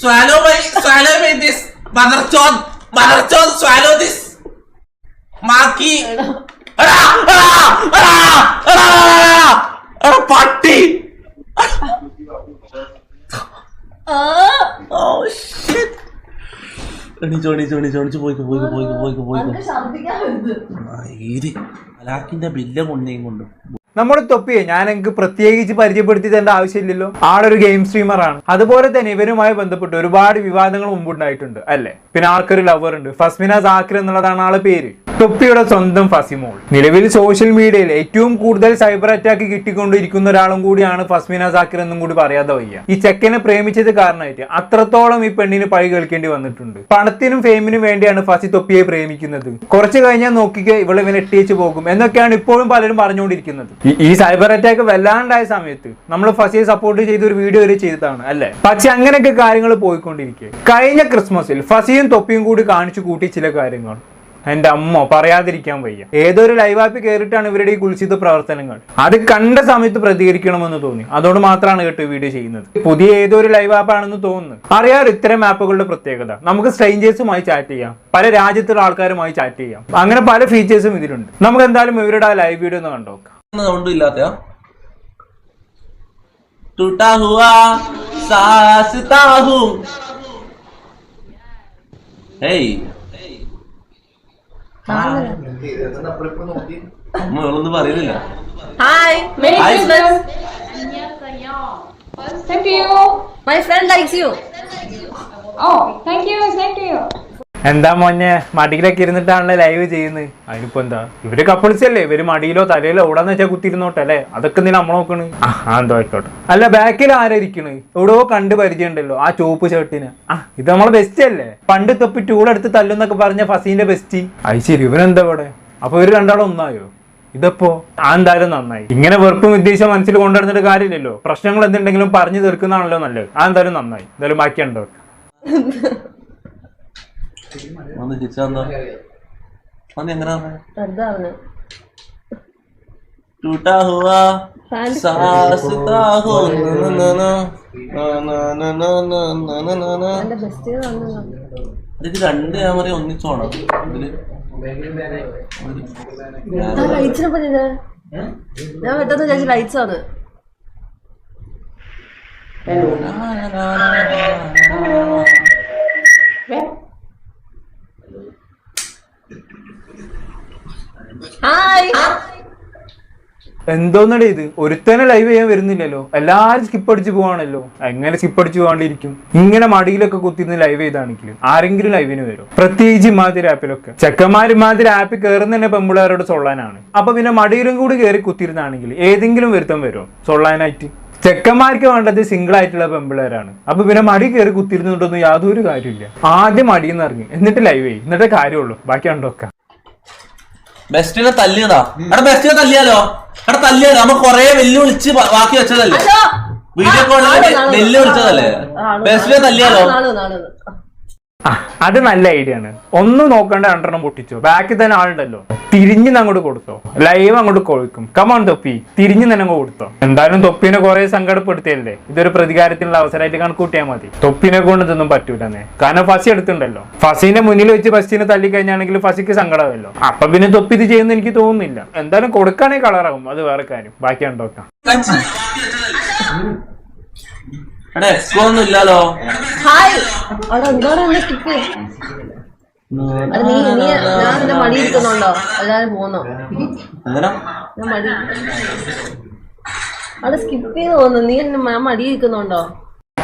Swallow my swallow my this മദർചോദ് മദർചോദ് swallow this മാക്കി പട്ടി. എണീച്ചോ പോയിക്കോ പോയിക്കോ പോയിക്കോ പോയിക്കോ പോയിക്കോ. അലാക്കിന്റെ ബില്ല് കൊണ്ടേയും കൊണ്ടും. നമ്മുടെ തൊപ്പിയെ ഞാൻ എനിക്ക് പ്രത്യേകിച്ച് പരിചയപ്പെടുത്തി തരേണ്ട ആവശ്യമില്ലല്ലോ. ആളൊരു ഗെയിം സ്ട്രീമറാണ് അതുപോലെ തന്നെ ഇവരുമായി ബന്ധപ്പെട്ട് ഒരുപാട് വിവാദങ്ങൾ മുമ്പുണ്ടായിട്ടുണ്ട് അല്ലേ? പിന്നെ ആൾക്കൊരു ലവർ ഉണ്ട്. ഫസ്മിന സാക്കിർ എന്നുള്ളതാണ് ആളെ പേര്. തൊപ്പിയുടെ സ്വന്തം ഫസിമോൾ. നിലവിൽ സോഷ്യൽ മീഡിയയിൽ ഏറ്റവും കൂടുതൽ സൈബർ അറ്റാക്ക് കിട്ടിക്കൊണ്ടിരിക്കുന്ന ഒരാളും കൂടിയാണ് ഫസ്മിന സാക്കിർ എന്നും കൂടി പറയാതെ വയ്യ. ഈ ചെക്കനെ പ്രേമിച്ചത് കാരണമായിട്ട് അത്രത്തോളം ഈ പെണ്ണിന് പഴി കേൾക്കേണ്ടി വന്നിട്ടുണ്ട്. പണത്തിനും ഫെയിമിനും വേണ്ടിയാണ് ഫസി തൊപ്പിയെ പ്രേമിക്കുന്നത്. കുറച്ച് കഴിഞ്ഞാൽ നോക്കിക്കേ ഇവളെ ഇവനെ എട്ടിയേച്ച് പോകും എന്നൊക്കെയാണ് ഇപ്പോഴും പലരും പറഞ്ഞുകൊണ്ടിരിക്കുന്നത്. ഈ സൈബർ അറ്റാക്ക് വല്ലാണ്ടായ സമയത്ത് നമ്മൾ ഫസിയെ സപ്പോർട്ട് ചെയ്ത ഒരു വീഡിയോ വരെ ചെയ്തതാണ് അല്ലെ? പക്ഷെ അങ്ങനെയൊക്കെ കാര്യങ്ങൾ പോയിക്കൊണ്ടിരിക്കുക കഴിഞ്ഞ ക്രിസ്മസിൽ ഫസിയും തൊപ്പിയും കൂടി കാണിച്ചു കൂട്ടി ചില കാര്യങ്ങൾ. എന്റെ അമ്മ പറയാതിരിക്കാൻ വയ്യ ഏതൊരു ലൈവ് ആപ്പിൽ കയറിയിട്ടാണ് ഇവരുടെ ഈ കുൽസിത പ്രവർത്തനങ്ങൾ അത് കണ്ട സമയത്ത് പ്രതികരിക്കണമെന്ന് തോന്നി അതോട് മാത്രമാണ് കേട്ടോ ഈ വീഡിയോ ചെയ്യുന്നത് പുതിയ ഏതൊരു ലൈവ് ആപ്പ് ആണെന്ന് തോന്നുന്നു അറിയാറ് ഇത്തരം ആപ്പുകളുടെ പ്രത്യേകത നമുക്ക് സ്ട്രേഞ്ചേഴ്സുമായി ചാറ്റ് ചെയ്യാം പല രാജ്യത്തുള്ള ആൾക്കാരുമായി ചാറ്റ് ചെയ്യാം അങ്ങനെ പല ഫീച്ചേഴ്സും ഇതിലുണ്ട് നമുക്ക് എന്തായാലും ഇവരുടെ ആ ലൈവ് വീഡിയോ ഒന്ന് കണ്ടോക്കാം സൗണ്ടും ഇല്ലാത്ത टूटा हुआ सासता हूँ ഏയ് അമ്മ ഇവളൊന്നും പറയുന്നില്ല Merry Hi. Christmas. Thank you. My friend likes you. Oh, thank you, thank you. എന്താ മോനെ? മടിയിലൊക്കെ ഇരുന്നിട്ടാണല്ലോ ലൈവ് ചെയ്യുന്നത്? അതിനിപ്പോ എന്താ? ഇവർ കപ്പിൾസ് അല്ലേ ഇവർ മടിയിലോ തലയിലോ എവിടെന്ന് വെച്ചാൽ കുത്തിരുന്നോട്ടെ അല്ലേ? അതൊക്കെ എന്തിനാ നമ്മൾ നോക്കണ്? ആ എന്തോ ആയിക്കോട്ടെ. അല്ല ബാക്കിൽ ആരായിരിക്കണ് എവിടെയോ കണ്ട് പരിചയമുണ്ടല്ലോ ആ ചോപ്പ് ഷർട്ടിന് ആ. ഇത് നമ്മളെ ബെസ്റ്റ് അല്ലേ? പണ്ട് തൊപ്പി ടൂളെടുത്ത് തല്ലുന്നൊക്കെ പറഞ്ഞ ഫസീന്റെ ബെസ്റ്റ് അത് ശരി. ഇവനെന്താ ഇവിടെ? അപ്പൊ ഇവർ രണ്ടാളും ഒന്നായോ? ഇതപ്പോ? ആ എന്തായാലും നന്നായി. ഇങ്ങനെ വെറുപ്പും ഉദ്ദേശം മനസ്സിൽ കൊണ്ടുവരുന്നിട്ട് കാര്യമില്ലല്ലോ. പ്രശ്നങ്ങൾ എന്തുണ്ടെങ്കിലും പറഞ്ഞു തീർക്കുന്നതാണല്ലോ നല്ലത്. ആ എന്തായാലും നന്നായി. എന്തായാലും ബാക്കി ഉണ്ടോ ഒന്ന് തിരിച്ചാന്തോ ഒന്ന് എങ്ങനെ എന്താണ് टूटा हुआ Fan- सासता हूँ ना, ना, ना, ना, ना, ना, ना, ना, ना, ना, ना. എന്റെ ബെസ്റ്റ് ഇത് രണ്ട് ക്യാമറ ഒന്നിച്ചോണം ഇതില് ലൈറ്റ്സിനെ പറ്റിയത് ഞാൻ പെട്ടെന്ന് വിചാരിച്ചു ലൈറ്റ്സ് ആണ് ഹായ് എന്തോന്നടേ ഇത്? ഒരുത്തനെ ലൈവ് ചെയ്യാൻ വരുന്നില്ലല്ലോ. എല്ലാരും സ്കിപ്പ് അടിച്ച് പോവാണല്ലോ. എങ്ങനെ സ്കിപ്പ് അടിച്ച് പോകാണ്ടിരിക്കും ഇങ്ങനെ മടിയിലൊക്കെ കുത്തിരുന്ന് ലൈവ് ചെയ്താണെങ്കിലും ആരെങ്കിലും ലൈവിന് വരും? പ്രത്യേകിച്ച് ഇമാതിരി ആപ്പിലൊക്കെ ചെക്കന്മാർ ഇമാതിരി ആപ്പിൽ കയറുന്ന തന്നെ പെമ്പിളാരോട് സൊള്ളാനാണ്. അപ്പൊ പിന്നെ മടിയിലും കൂടി കയറി കുത്തിരുന്നാണെങ്കിൽ ഏതെങ്കിലും വരുത്തം വരും? സൊള്ളാനായിട്ട്. ചെക്കന്മാർക്ക് വേണ്ടത് സിംഗിൾ ആയിട്ടുള്ള പെമ്പിളേരാണ് അപ്പൊ പിന്നെ മടി കയറി കുത്തിരുന്നുകൊണ്ടൊന്നും യാതൊരു കാര്യമില്ല ആദ്യം മടിയെന്ന് ഇറങ്ങി. എന്നിട്ട് ലൈവ് ചെയ്യും. എന്നിട്ടേ കാര്യമുള്ളൂ ബാക്കി കണ്ടോക്കാം. ബെസ്റ്റിനെ തല്ലിയതാ. എടാ ബെസ്റ്റിനെ തല്ലിയാലോ? എടാ തല്ലിയാലോ നമ്മ കൊറേ വെല്ലുവിളിച്ച് ബാക്കി വെച്ചതല്ലേ? ഹലോ. വീഡിയോ കോളിൽ വെല്ലുവിളിച്ചതല്ലേ ബെസ്റ്റിനെ തല്ലിയാലോ? അത് നല്ല ഐഡിയ ആണ്. ഒന്നും നോക്കണ്ട രണ്ടെണ്ണം പൊട്ടിച്ചോ. ബാക്കിൽ തന്നെ ആളുണ്ടല്ലോ. തിരിഞ്ഞു അങ്ങോട്ട് കൊടുത്തോ. ലൈവ് അങ്ങോട്ട് കൊഴിക്കും. കമോൺ തൊപ്പി. തിരിഞ്ഞു തന്നെ അങ്ങ് കൊടുത്തോ. എന്തായാലും തൊപ്പിനെ കുറെ സങ്കടപ്പെടുത്തിയല്ലേ? ഇതൊരു പ്രതികാരത്തിനുള്ള അവസരമായിട്ട് കണക്കൂട്ടിയാൽ മതി. തൊപ്പിനെ കൊണ്ട് ഇതൊന്നും പറ്റൂലെന്നേ. കാരണം ഫസി എടുത്തിട്ടുണ്ടല്ലോ. ഫസീനെ മുന്നിൽ വെച്ച് ഫസിനെ തള്ളിക്കഴിഞ്ഞാണെങ്കിൽ കഴിഞ്ഞാണെങ്കിൽ ഫസിക്ക് സങ്കടമല്ലോ അപ്പൊ പിന്നെ തൊപ്പി ഇത് ചെയ്യുന്ന എനിക്ക് തോന്നുന്നില്ല. എന്തായാലും കൊടുക്കാണെങ്കിൽ കളറാകും അത് വേറെ കാര്യം. ബാക്കി കണ്ടോക്കാം എടാ എക്സ്കോ ഒന്നും ഇല്ലാലോ ഹായ്. അവിടെ എന്താണ് എന്നെ സ്കിപ്പ് അത് നീ നീ ഞാൻ എന്റെ മടി ഇരിക്കുന്നുണ്ടോ? അല്ലാതെ പോന്നോ? ഞാൻ മടി അവിടെ സ്കിപ്പ് ചെയ്ത് തോന്നുന്നു നീ എന്നെ മടിയിരിക്കുന്നുണ്ടോ മടി ഇരിക്കുന്നുണ്ടോ?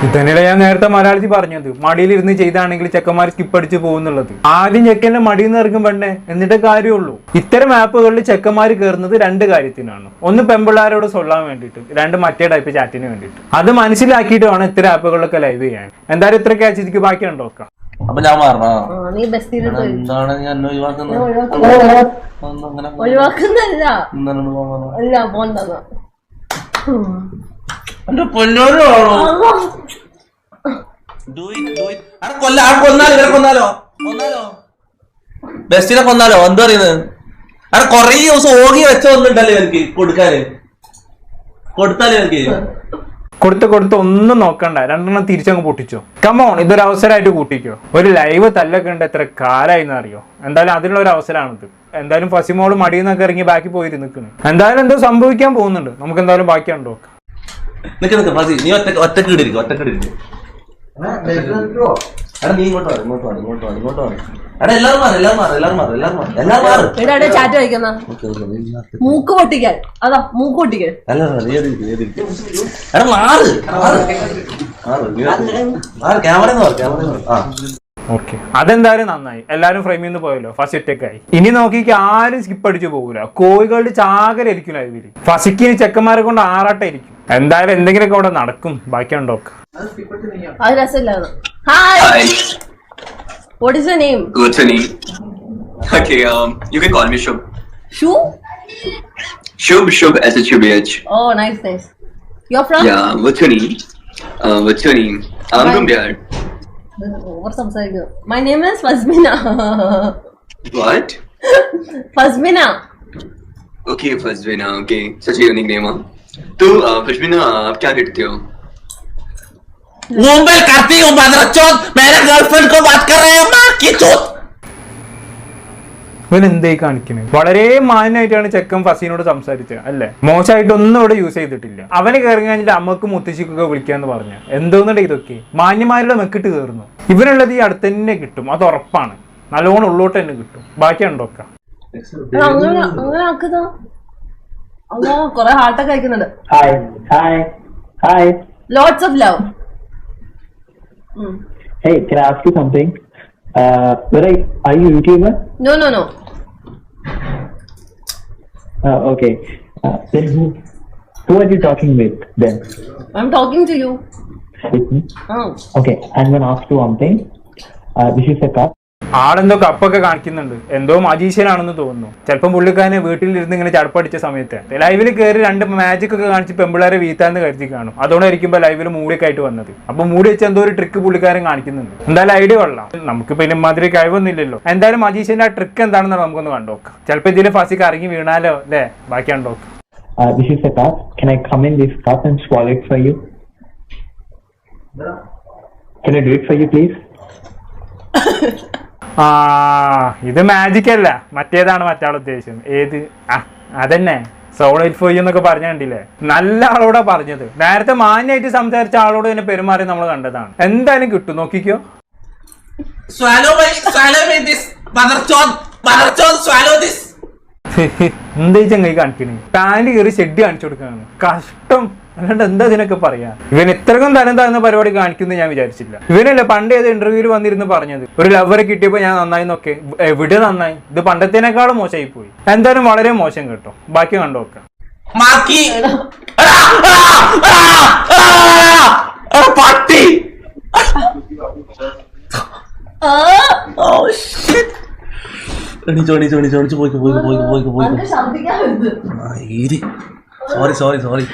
ഇതന്നെയല്ലേ ഞാൻ നേരത്തെ മലയാളത്തിൽ പറഞ്ഞത്. മടിയിലിരുന്ന് ചെയ്താണെങ്കിൽ ചെക്കന്മാർ സ്കിപ്പ് അടിച്ച് പോകുന്നുള്ളത്. ആദ്യം ചെക്കന്റെ മടിയിൽ നിന്ന് ഇറങ്ങും പെണ്ണെ. എന്നിട്ടേ കാര്യമുള്ളൂ. ഇത്തരം ആപ്പുകളിൽ ചെക്കന്മാർ കയറുന്നത് രണ്ട് കാര്യത്തിനാണ്. ഒന്ന് പെമ്പിള്ളാരോട് സൊല്ലാൻ വേണ്ടിട്ട് രണ്ട് മറ്റേ ടൈപ്പ് ചാറ്റിന് വേണ്ടിയിട്ട്. അത് മനസ്സിലാക്കിയിട്ട് വേണം ഇത്തരം ആപ്പുകളിലൊക്കെ ലൈവ് ചെയ്യാൻ. എന്തായാലും ഇത്ര ക്യാച്ചിക്ക് ബാക്കി ഉണ്ടോക്കാം അപ്പൊ ഞാൻ എന്താണ് ഒഴിവാക്കുന്നത്? ഒഴിവാക്കുന്നല്ല എന്താണ് പോകാൻ അല്ല പോണ്ടെന്ന് എന്റെ പൊന്നോരോ. കൊല്ല അവിടെ കൊന്നാലോ ഇവരെ കൊന്നാലോ? കൊന്നാലോ. ബെസ്റ്റിനെ കൊന്നാലോ? എന്താ പറയുന്നത്? അവിടെ കൊറേ ദിവസം ഓകി വെച്ച ഒന്നുണ്ടല്ലോ എനിക്ക് കൊടുക്കാന്. കൊടുത്താലേ എനിക്ക് കൊടുത്ത് കൊടുത്ത് ഒന്നും നോക്കണ്ട. രണ്ടെണ്ണം തിരിച്ചങ്ങ് പൊട്ടിച്ചോ. കമോൺ ഇതൊരു അവസരമായിട്ട് കൂട്ടിക്കോ. ഒരു ലൈവ് തല്ലൊക്കെ ഉണ്ട് എത്ര കാലായിന്ന് അറിയോ? എന്തായാലും അതിനുള്ള ഒരു അവസരമാണിത്. എന്തായാലും ഫസിമോൾ നിന്നൊക്കെ ഇറങ്ങി ബാക്കി പോയി നിൽക്കുന്നു. എന്തായാലും എന്തോ സംഭവിക്കാൻ പോകുന്നുണ്ട്. നമുക്ക് എന്തായാലും ബാക്കി കണ്ടു നിക്ക് നിക്ക് ഫാസി നീ ഒറ്റ ഒറ്റയ്ക്ക് ഇടിരിക്കും ഒറ്റയ്ക്ക് ഇടിരിക്കും എടാ നീ ഇങ്ങോട്ട് വാ ഇങ്ങോട്ട് വാ ഇങ്ങോട്ട് വാ ഇങ്ങോട്ട് വാ. എടാ എല്ലാവരും മാറി എല്ലാവരും മാറി എല്ലാവരും മാറി എല്ലാവരും മാറി. എല്ലാവരും മാറി. ചാറ്റ് കളിക്കുന്ന ഓക്കെ ഓക്കെ മൂക്ക് പൊട്ടിക്കാൻ. അതാ മൂക്ക് പൊട്ടിക്കാൻ. എല്ലാവരും എടാ മാറ് മാറ്. മാറ് നീ മാറ്. ക്യാമറ മാറ് ക്യാമറ മാറ്. ആ. ഓക്കെ. അതെന്തായാലും നന്നായി. എല്ലാരും ഫ്രെയിമിൽ നിന്ന് പോയല്ലോ. ഫസ്റ്റ് ഒറ്റക്കായി ഇനി നോക്കിക്ക് ആരും സ്കിപ്പ് അടിച്ചു പോകൂല. കോഴികളുടെ ചാകരായിരിക്കും ലൈവിൽ ഫസിക്കിന് ചെക്കന്മാരെ കൊണ്ട് ആറാട്ടായിരിക്കും എന്തായാലും എന്തെങ്കിലുമൊക്കെ അവിടെ നടക്കും ബാക്കിയുണ്ടോ അത് രസമില്ലായിരുന്നു hi what is you name what's your name? Okay, um, you can call me Shubh. ഷൂ Shubh, Shubh, S-H-U-B-H. Oh nice nice you are from Yeah, what's your name? Uh, what's your name? I'm from Bihar. Over സംസാരിക്കുന്നു my name is Fasmina What? Fasmina Okay, Fazbina, okay. Such a unique name, huh? तो uh, Fazbina, आप क्या करते हो? मुंबई करती हूँ मदरचोद मेरे girlfriend को बात कर रहे हैं माँ की चोट ഇവൻ എന്തായി കാണിക്കുന്നത് വളരെ മാന്യമായിട്ടാണ് ചെക്കൻ ഫസീനോട് സംസാരിച്ചത് അല്ലേ മോശമായിട്ടൊന്നും ഇവിടെ യൂസ് ചെയ്തിട്ടില്ല അവന് കയറി കഴിഞ്ഞിട്ട് അമ്മക്ക് മുത്തശ്ശിക്കൊക്കെ വിളിക്കാന്ന് പറഞ്ഞ എന്തോന്നുണ്ട് ഇതൊക്കെ മാന്യമാരുടെ മെക്കിട്ട് കയറുന്നു ഇവനുള്ളത് ഈ അടുത്ത് തന്നെ കിട്ടും അത് ഉറപ്പാണ് നല്ലോണം ഉള്ളോട്ട് തന്നെ കിട്ടും ബാക്കി ഉണ്ടോക്ക എടാ, അങ്ങനെ അങ്ങനെ ആക്കുന്ന അല്ലാ കൊറേ ഹാർട്ടൊക്കെ അയക്കുന്നുണ്ട് Hi, hi, hi. Lots of love Hey, can I ask you something? Uh, where are, are you YouTuber? No no no Uh, okay. Uh, then who, who are you talking with then? I am talking to you With me? ആ Okay, I'm gonna ask you one thing. Uh, this is a cup. ആളെന്തോ കപ്പൊക്കെ കാണിക്കുന്നുണ്ട്. എന്തോ മജീഷ്യനാണെന്ന് തോന്നുന്നു. ചിലപ്പം പുള്ളിക്കാരനെ വീട്ടിലിരുന്ന് ഇങ്ങനെ ചടപ്പടിച്ച സമയത്ത്. ലൈവിൽ കയറി രണ്ട് മാജിക് ഒക്കെ കാണിച്ച് പെമ്പിളാരെ വീത്താന്ന് കരുതി കാണും. അതുകൊണ്ടായിരിക്കുമ്പോൾ ലൈവിൽ മൂടിയൊക്കെ ആയിട്ട് വന്നത്. അപ്പൊ മൂടി വെച്ച് എന്തോ ഒരു ട്രിക്ക് പുള്ളിക്കാരൻ കാണിക്കുന്നുണ്ട്. എന്തായാലും ഐഡിയ കൊള്ളാം. നമുക്ക് പിന്നെ മാതിരി കഴിവൊന്നുമില്ലല്ലോ. എന്തായാലും മജീഷ്യന്റെ ആ ട്രിക്ക് എന്താണെന്ന് നമുക്കൊന്ന് കണ്ടോക്കാം. ചിലപ്പോൾ ഇതിൽ ഫസിക്ക് ഇറങ്ങി വീണാലോ അല്ലേ? ബാക്കി കണ്ടോക്കാം. Uh, this is a cup. Can I come in this cup and swallow it for you? Can I do it for you, please? ആ ഇത് മാജിക് അല്ല. മറ്റേതാണ് മറ്റാൾ ഉദ്ദേശം ഏത്? ആ അതന്നെ. സോളോ ഫോയി എന്നൊക്കെ പറഞ്ഞ കണ്ടില്ലേ? നല്ല ആളോടാ പറഞ്ഞത്. നേരത്തെ മാന്യമായിട്ട് സംസാരിച്ച ആളോട് തന്നെ പെരുമാറി നമ്മൾ കണ്ടതാണ്. എന്തായാലും കിട്ടും. നോക്കിക്കോ. എന്താ ചങ്ങായി കാണിക്കണേ? പാന്റ് കയറി ഷെഡ് കാണിച്ചു കൊടുക്കാണ്. കഷ്ടം. അല്ലാണ്ട് എന്താ ഇതിനൊക്കെ പറയാ? ഇവൻ ഇത്രക്കും തരം താഴ്ന്ന പരിപാടി കാണിക്കുന്നു ഞാൻ വിചാരിച്ചില്ല ഇവനല്ല പണ്ട് ഏത് ഇന്റർവ്യൂവിൽ വന്നിരുന്നു പറഞ്ഞത്. ഒരു ലവറെ കിട്ടിയപ്പോൾ ഞാൻ നന്നായി നോക്കെ എവിടെ നന്നായി? ഇത് പണ്ടത്തേനേക്കാളും മോശമായി പോയി എന്തായാലും വളരെ മോശം കേട്ടോ. ബാക്കി കണ്ടു നോക്കാം. പട്ടി! പോയി പോയി പോയി പോയി പോയി സോറി സോറി സോറി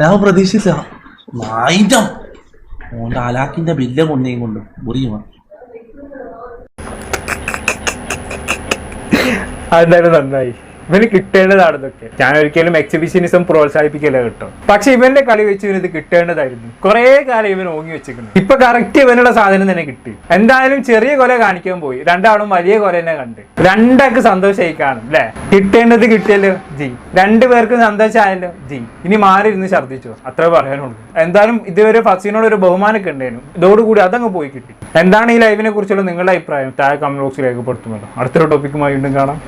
ഞാൻ പ്രതീക്ഷിച്ച നായിറ്റം ഓന്റെ അലാക്കിന്റെ ബില്ല കൊണ്ടേയും കൊണ്ട് മുറിയുമാ അതെന്തായാലും നന്നായി. ഇവന് കിട്ടേണ്ടതാണ് ഇതൊക്കെ. ഞാൻ ഒരിക്കലും എക്സിബിഷനിസം പ്രോത്സാഹിപ്പിക്കല കേട്ടോ. പക്ഷെ ഇവന്റെ കളി വെച്ച് ഇവന് ഇത് കിട്ടേണ്ടതായിരുന്നു. കുറെ കാലം ഇവൻ ഓങ്ങി വെച്ചിരിക്കുന്നു. ഇപ്പൊ കറക്റ്റ് ഇവനുള്ള സാധനം തന്നെ കിട്ടി. എന്തായാലും ചെറിയ കൊല കാണിക്കാൻ പോയി. രണ്ടാളും വലിയ കൊല തന്നെ കണ്ട്. രണ്ടാൾക്ക് സന്തോഷമായി കാണും അല്ലെ കിട്ടേണ്ടത് കിട്ടിയല്ലോ ജി. രണ്ടു പേർക്കും സന്തോഷമായല്ലോ ജി. ഇനി മാറിയിരുന്ന് ഛർദ്ദിച്ചു? അത്രേ പറയാനുള്ളൂ. എന്തായാലും ഇതുവരെ ഫസീനോട് ഒരു ബഹുമാനമൊക്കെ ഉണ്ടായിരുന്നു ഇതോടുകൂടി അതങ്ങ് പോയി കിട്ടി. എന്താണ് ഈ ലൈവിനെ കുറിച്ചുള്ള നിങ്ങളുടെ അഭിപ്രായം? താഴെ കമന്റ് ബോക്സിൽ രേഖപ്പെടുത്തുമല്ലോ. അടുത്തൊരു ടോപ്പിക്കുമായി വീണ്ടും കാണാം.